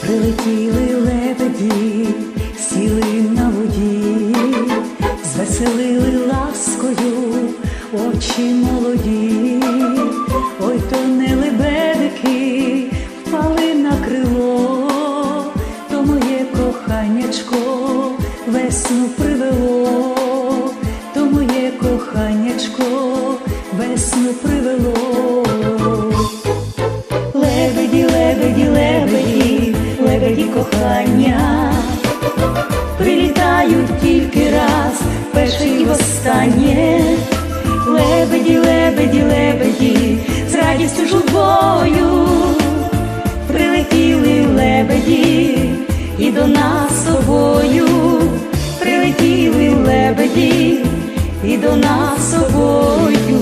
Прилетіли лебеді, сіли на воді, звеселили очі молоді, ой то не лебедики впали на крило, то моє коханячко весну привело, то моє коханячко весну привело. Лебеді, лебеді, лебеді, лебеді кохання, Лебеді, лебеді, лебеді, з радістю журбою, прилетіли лебеді і до нас собою, прилетіли лебеді і до нас собою.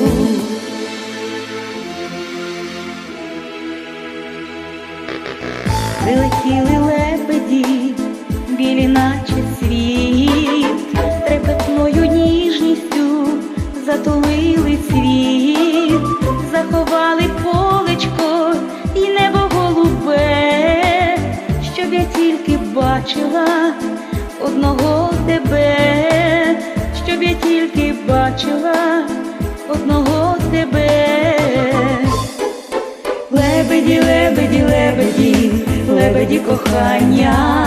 Прилетіли лебеді, білі наче бачила одного тебе, щоб я тільки бачила одного тебе. Лебеді, лебеді, лебеді, лебеді кохання,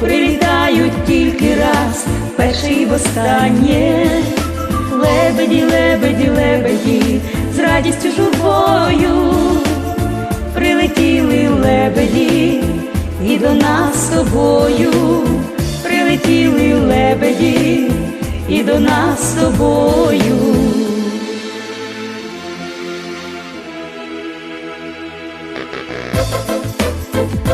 прилітають тільки раз, перший і востаннє. Лебеді, лебеді, лебеді, з радістю журбою, прилетіли лебеді і до нас з тобою, прилетіли лебеді і до нас з тобою. Прилетіли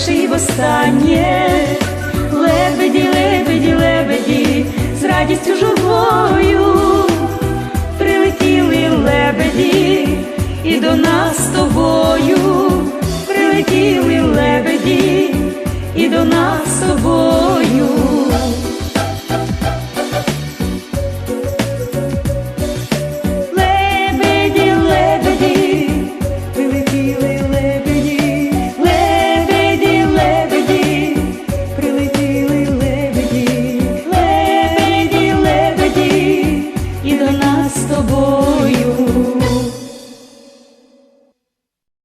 перший і востаннє. Лебеді, лебеді, лебеді, з радістю живою прилетіли лебеді і до нас з тобою, прилетіли лебеді і до нас з тобою.